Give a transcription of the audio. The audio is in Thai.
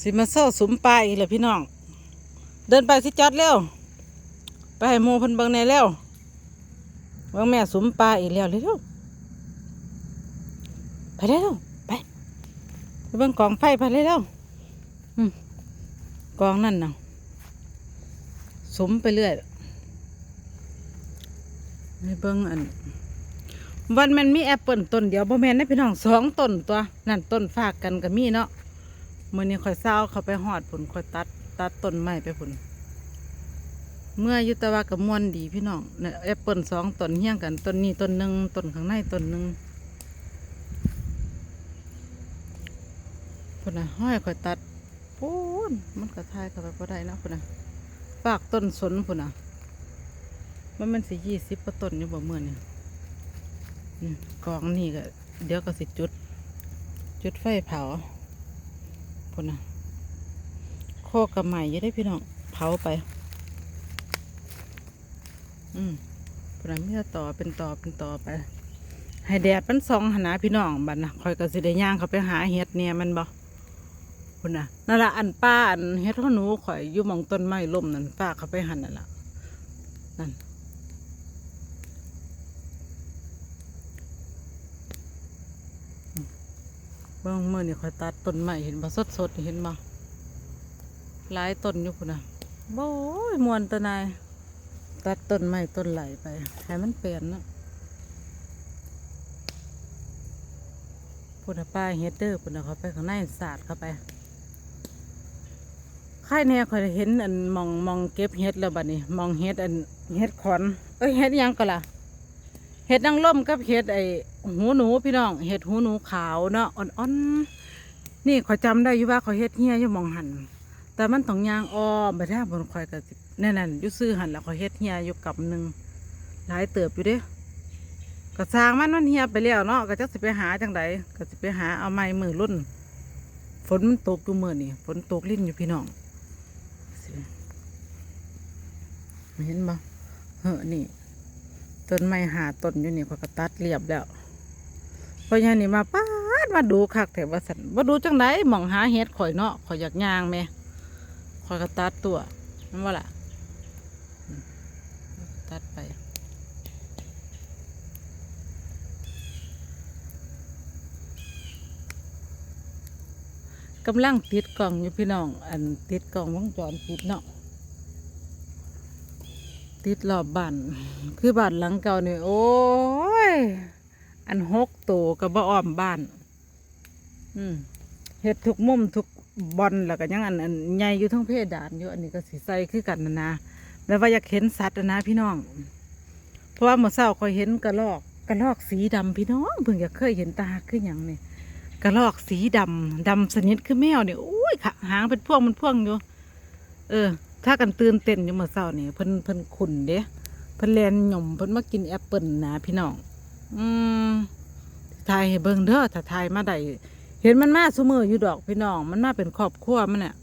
สิมาโซ่สุมปลาอีกเลยพี่น้อง เดินไปสิจอดเร็ว ไปให้หมูเพันบิงในเร็วบิงแม่สุมปลาอีกแล้วเร็วไปเร็วไปไปเบิงกองไฟไปเร็วอืมกองนั่นน่ะสุมไปเรื่อยในเบิงอัน วันมันมีแอปเปิลต้นเดียวบ่แม่นนะพี่น้องสองต้นตัว นั่นต้นฝากกันก็มีเนาะ มื้อนี้ค่อยเศร้าเขาไปหอดผลค่อยตัด ตัดต้นไม้ไปผลเมื่อยุตวากับมวนดีพี่น้องเนี่ยแอปเปิลสองต้นเฮี้ยงกันต้นนี้ต้นหนึ่งต้นข้างในต้นหนึ่งพุ่นน่ะห้อยค่อยตัดปูนมันก็ทายเข้าไปพอได้นะพุ่นน่ะฝากต้นสนพุ่นน่ะมันมันสิยี่สิบกว่าต้นอยู่บ่เมื่อนี่กองนี่ก็เดี๋ยวก็สิจุด จุดไฟเผา พุ่นนะโคกกับใหม่ยังได้พี่น้องเผาไป อืมพุ่นนะมีต่ต่อเป็นต่อเป็นต่อไป ให้แดดมันส่องหนาพี่น้องบัดนะคอยก็สิได้ย่างเขาไปหาเห็ดเนี่ยมันบ่พุ่นนะนั่นละอันป้าอันเห็ดข้าหนูข่อยอยู่มองต้นไม้ล่มนั่นป้าเขาไปหันนั่นละนั่น บิ่งมื่อนี่คอยตัดต้นใหม่เห็นบ่สดสดๆเห็นบ่หลายต้นอยู่พุ่นน่ะโบ้ยมวนตะนายตัดต้นไม้ต้นไหลไปให้มันเปลี่ยนเนาะพุ่นป้าเฮดเดอร์พุ่นเขาไปข้างในสาดเข้าไปค่ายแน่คอยเห็นอันมองมองเก็บเห็ดแล้วบัดนี้ มองเห็ดอันเห็ดขอนเอ้ยเห็ดยังก็ล่ะ เห็ดนางร่มกับเห็ดไอหูหนูพี่น้อง เห็ดหูหนูขาวเนาะอ่อนๆ นี่ขอยจำได้อยู่ว่าขอยเห็ดเฮียอยู่มองหัน แต่มันต้องยางอ้อมไปทางบนคอยกับแน่นๆอยู่ซื้อหันแล้วขอยเห็ดเฮียอยู่กับหนึ่งหลายเติบอยู่เด้กระซางมันมันเฮียไปแล้วเนาะก็จะสิไปหาจังใดก็สิไปหาเอาไม้มือรุ่น ฝนมันตกอยู่มือนี่ฝนตกลิ้นอยู่พี่น้องเห็นบ่เฮ้อนี่ ต้นไม้หาต้นอยู่นี่ข้อยก็ตัดเรียบแล้วเพราะงั้นนี่มาป้าดมาดูคักแต่ว่าสันว่าดูจังไดหมองหาเห็ดข่อยเนาะข่อยอยากย่างแหม่ข่อยก็ตัดตัวนั่นว่าล่ะตัดไปกำลังติดกล่องอยู่พี่น้อง อันติดกล่องวงจรปิดเนาะ ติดรอบบ้านคือบ้านหลังเก่าเนี่ยโอ้ย อันหกโตกับบ่อ้อมบ้าน อืมเฮ็ดทุกมุมทุกบอลแล้วก็ยังอันอันใหญ่อยู่ทั้งเพดานอยู่อันนี้ก็สีใสคือกันนะนะแล้วว่าอยากเห็นสัตว์นะพี่น้อง เพราะว่าเมื่อเช้าคอยเห็นกระรอกกระรอกสีดำพี่น้องเพิ่งอยากเคยเห็นตาคืออย่างนี่กระรอกสีดำดำสนิทคือแมวเนี่ยโอ้ยขาหางเป็นพวงมันพวงอยู่ เออ ถ้ากันตื่นเต้นอยู่เมื่อเช้านี่เพิ่นเพิ่นขุนเด้เพิ่นแลนหย่อมเพิ่นมากินแอปเปิลนะพี่น้องอืมทายให้เบิ่งเด้อถ้าถ่ายมาได้เห็นมันมาซุมืออยู่ดอกพี่น้อง มันมาเป็นครอบครัวมันเนี่ย